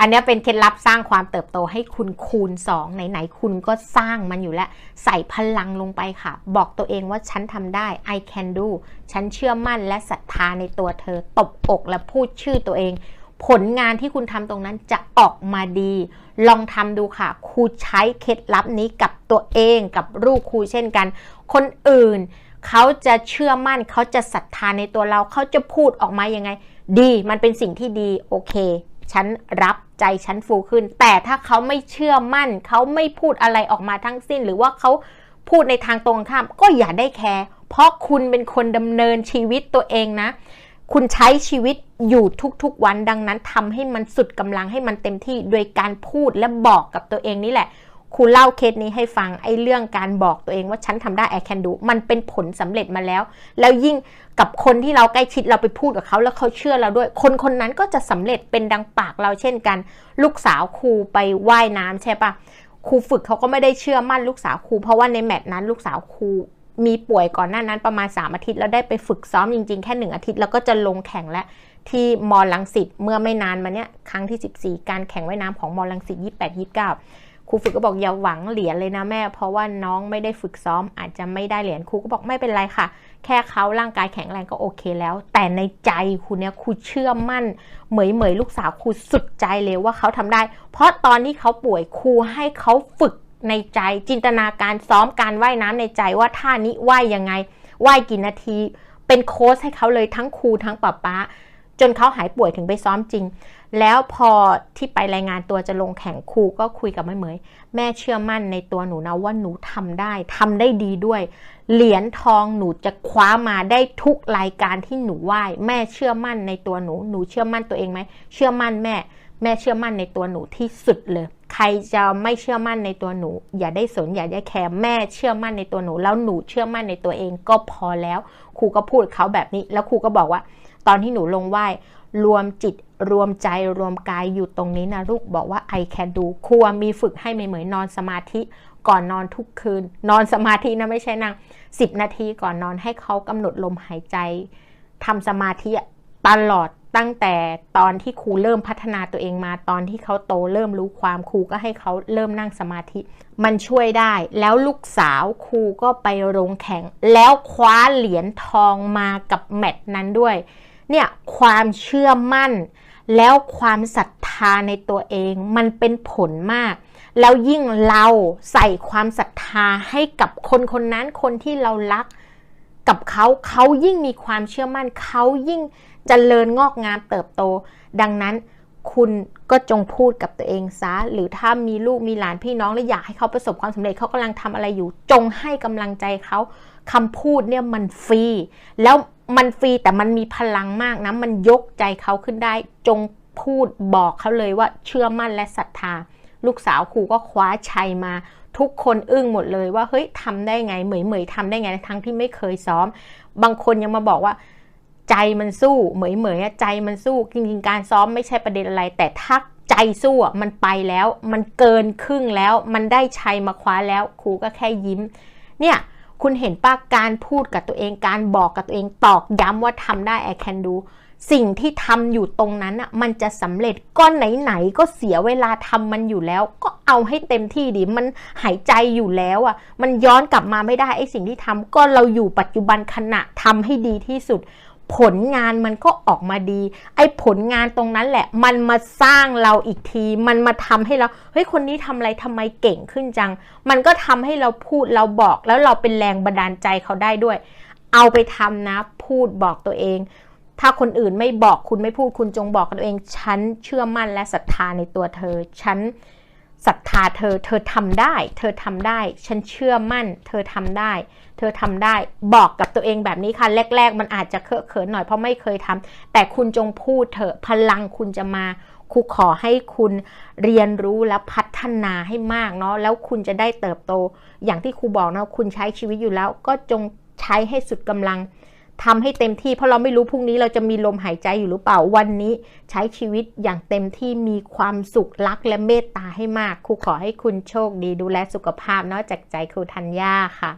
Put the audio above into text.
อันนี้เป็นเคล็ดลับสร้างความเติบโตให้คุณคูณ 2 ไหนๆคุณก็สร้างมันอยู่แล้ว ใส่พลังลงไปค่ะ บอกตัวเองว่าฉันทำได้ I can do ฉันเชื่อมั่นและศรัทธาในตัวเธอ ตบอกและพูดชื่อตัวเอง ผลงานที่คุณทำตรงนั้นจะออกมาดี ลองทำดูค่ะครูใช้เคล็ดลับนี้กับตัวเองกับลูกครูเช่นกัน คนอื่นเขาจะเชื่อมั่นเขาจะศรัทธาในตัวเราเขาจะพูดออกมายังไง ดี มันเป็นสิ่งที่ดีโอเค ฉันรับ ใจฉันฟูขึ้น แต่ถ้าเขาไม่เชื่อมั่น เขาไม่พูดอะไรออกมาทั้งสิ้น หรือว่าเขาพูดในทางตรงข้าม ก็อย่าได้แคร์เพราะคุณเป็นคนดำเนินชีวิตตัวเองนะ คุณใช้ชีวิตอยู่ทุกๆวันดังนั้นทำให้มันสุดกำลังให้มันเต็มที่ โดยการพูดและบอกกับตัวเองนี่แหละ ครูเล่าเคสนี้ให้ฟังไอ้เรื่องการบอกตัวเองว่าฉันทำได้ I can do มันเป็นผลสำเร็จมาแล้ว แล้วยิ่งกับคนที่เราใกล้ชิดเราไปพูดกับเขาแล้วเขาเชื่อเราด้วย คนคนนั้นก็จะสำเร็จเป็นดังปากเราเช่นกัน ลูกสาวครูไปไว่ายน้ำใช่ปะครูฝึกเขาก็ไม่ได้เชื่อมั่นลูกสาวครู เพราะว่าในแมตช์นั้นลูกสาวครูมีป่วยก่อนหน้านั้นประมาณ 3 อาทิตย์ แล้วได้ไปฝึกซ้อมจริงๆ แค่ 1 อาทิตย์ แล้วก็จะลงแข่งและที่มอลังสิตเมื่อไม่นานมาเนี้ยครั้งที่ 14 การแข่งว่ายน้ำของมอลังสิต28 29 ครูฝึกก็บอกอย่าหวังเหรียญเลยนะแม่ เพราะว่าน้องไม่ได้ฝึกซ้อมอาจจะไม่ได้เหรียญครูก็บอกไม่เป็นไรค่ะ แค่เขาร่างกายแข็งแรงก็โอเคแล้ว แต่ในใจครูเนี้ยครูเชื่อมั่น เหมยเหมยลูกสาวครูสุดใจเลยว่าเขาทำได้ เพราะตอนที่เขาป่วยครูให้เขาฝึกในใจจินตนาการซ้อมการว่ายน้ำในใจว่าท่านี้ว่ายยังไงว่ายกี่นาที เป็นโค้ชให้เขาเลยทั้งครูทั้งป้าป้าจนเขาหายป่วยถึงไปซ้อมจริง แล้วพอที่ไปรายงานตัวจะลงแข่งครูก็คุยกับแม่เหมย แม่เชื่อมั่นในตัวหนูนะว่าหนูทำได้ทำได้ดีด้วย เหรียญทองหนูจะคว้ามาได้ทุกรายการที่หนูไหว้แม่เชื่อมั่นในตัวหนู หนูเชื่อมั่นตัวเองไหมเชื่อมั่นแม่ แม่เชื่อมั่นในตัวหนูที่สุดเลย ใครจะไม่เชื่อมั่นในตัวหนู อย่าได้สนอย่าได้แคร์แม่เชื่อมั่นในตัวหนู แล้วหนูเชื่อมั่นในตัวเองก็พอแล้วครูก็พูดเขาแบบนี้ แล้วครูก็บอกว่า ตอนที่หนูลงไหว้ รวมจิตรวมใจรวมกายอยู่ตรงนี้นะลูกบอกว่า I can do ครัวมีฝึกให้เหมยๆนอนสมาธิก่อนนอนทุกคืน นอนสมาธินะไม่ใช่นางสิบนาทีก่อนนอนให้เขากำหนดลมหายใจทำสมาธิตลอดตั้งแต่ตอนที่ครูเริ่มพัฒนาตัวเองมาตอนที่เขาโตเริ่มรู้ความครูก็ให้เขาเริ่มนั่งสมาธิ มันช่วยได้ แล้วลูกสาวครูก็ไปโรงแข่ง แล้วคว้าเหรียญทองมากับแมตช์นั้นด้วย เนี่ยความเชื่อมั่น แล้วความศรัทธาในตัวเองมันเป็นผลมาก แล้วยิ่งเราใส่ความศรัทธาให้กับคนคนนั้นคนที่เรารักกับเขาเขายิ่งมีความเชื่อมั่นเขายิ่งจเจริญงอกงามเติบโต ดังนั้นคุณก็จงพูดกับตัวเองซะ หรือถ้ามีลูกมีหลานพี่น้องและอยากให้เขาประสบความสำเร็จเขากำลังทำอะไรอยู่ จงให้กำลังใจเขาคำพูดเนี่ยมันฟรีแล้ว มันฟรีแต่มันมีพลังมากนะ มันยกใจเขาขึ้นได้ จงพูดบอกเขาเลยว่าเชื่อมั่นและศรัทธา ลูกสาวครูก็คว้าชัยมาทุกคนอึ้งหมดเลยว่าเฮ้ยทำได้ไง เหมยเหมยทำได้ไงทั้งที่ไม่เคยซ้อม บางคนยังมาบอกว่า ใจมันสู้ เหมยเหมยใจมันสู้จริงๆการซ้อมไม่ใช่ประเด็นอะไร แต่ถ้าใจสู้มันไปแล้ว มันเกินครึ่งแล้ว มันได้ชัยมาคว้าแล้วครูก็แค่ยิ้ม เนี่ย คุณเห็นป้าการพูดกับตัวเอง การบอกกับตัวเองตอกย้ำว่าทำได้ I can do สิ่งที่ทำอยู่ตรงนั้นอะมันจะสำเร็จก้อนไหนๆก็เสียเวลาทำมันอยู่แล้ว ก็เอาให้เต็มที่ดิมันหายใจอยู่แล้วอะมันย้อนกลับมาไม่ได้ไอ้สิ่งที่ทำก็เราอยู่ปัจจุบันขณะทำให้ดีที่สุด ผลงานมันก็ออกมาดี ไอ้ผลงานตรงนั้นแหละ มันมาสร้างเราอีกที มันมาทำให้เราเฮ้ยคนนี้ทำอะไรทำไมเก่งขึ้นจัง มันก็ทำให้เราพูดเราบอกแล้วเราเป็นแรงบันดาลใจเขาได้ด้วย เอาไปทำนะ พูดบอกตัวเอง ถ้าคนอื่นไม่บอกคุณไม่พูดคุณจงบอกกับตัวเอง ฉันเชื่อมั่นและศรัทธาในตัวเธอ ฉัน ศรัทธาเธอ เธอทำได้ เธอทำได้ ฉันเชื่อมั่น เธอทำได้ เธอทำได้ บอกกับตัวเองแบบนี้ค่ะ แรก ๆ มันอาจจะเคอะเขินหน่อยเพราะไม่เคยทำ แต่คุณจงพูดเถอะ พลังคุณจะมาครูขอให้คุณเรียนรู้และพัฒนาให้มากเนาะ แล้วคุณจะได้เติบโต อย่างที่ครูบอกนะ คุณใช้ชีวิตอยู่แล้ว ก็จงใช้ให้สุดกำลัง ทำให้เต็มที่เพราะเราไม่รู้พรุ่งนี้เราจะมีลมหายใจอยู่หรือเปล่าวันนี้ ใช้ชีวิตอย่างเต็มที่มีความสุขรักและเมตตาให้มากครูขอให้คุณโชคดีดูแลสุขภาพนอกจากใจครูธัญญาค่ะ